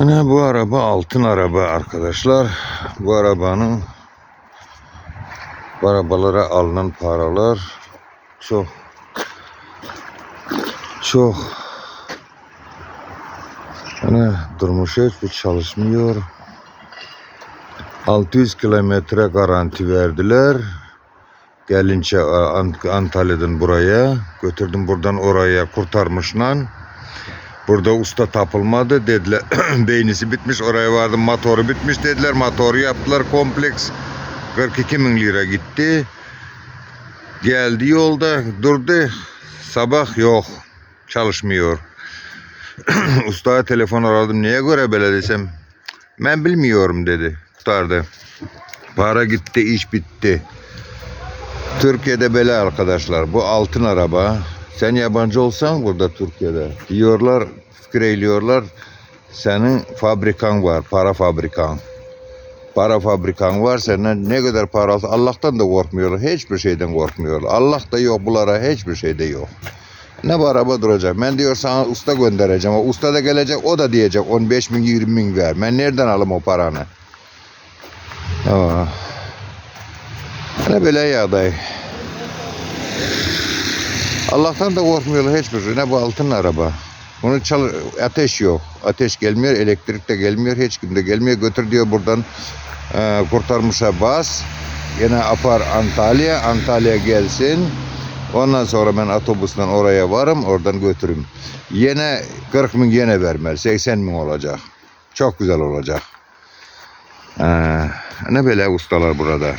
Yani bu araba altın araba arkadaşlar. Bu arabanın bu arabalara alınan paralar çok çok yani durmuşa hiçbir çalışmıyor. 600 kilometre garanti verdiler. Gelince Ant- Antalya'dan buraya götürdüm buradan oraya kurtarmışlar. Burada usta tapılmadı dediler. Beynisi bitmiş oraya vardım motoru bitmiş dediler. Motoru yaptılar kompleks. 42 bin lira gitti. Geldi yolda durdu. Sabah yok. Çalışmıyor. Ustaya telefon aradım. Niye göre böyle desem. Ben bilmiyorum dedi. Kurtardı. Para gitti iş bitti. Türkiye'de böyle arkadaşlar. Bu altın araba. Sen yabancı olsan burada Türkiye'de. Diyorlar, fikir eğiliyorlar. Senin fabrikan var, para fabrikan. Para fabrikan var, senden ne kadar para alsa Allah'tan da korkmuyorlar. Hiçbir şeyden korkmuyorlar. Allah da yok bunlara, hiçbir şey de yok. Ne bu araba duracak? Ben diyor sana usta göndereceğim. O usta da gelecek, o da diyecek 15 bin 20 bin ver. Ben nereden alayım o paranı? Ne böyle ya dayı. Allah'tan da korkmuyorlar hiçbir. Ne bu altın araba. Bunu çal ateş yok. Ateş gelmiyor, elektrik de gelmiyor, hiç kim de gelmiyor. Götür diyor buradan e, kurtarmışa bas. Yine apar Antalya, Antalya gelsin. Ondan sonra ben otobüsten oraya varım, oradan götürürüm. Yine 40 bin yine vermez, 80 bin olacak. Çok güzel olacak. Ee, ne böyle ustalar burada.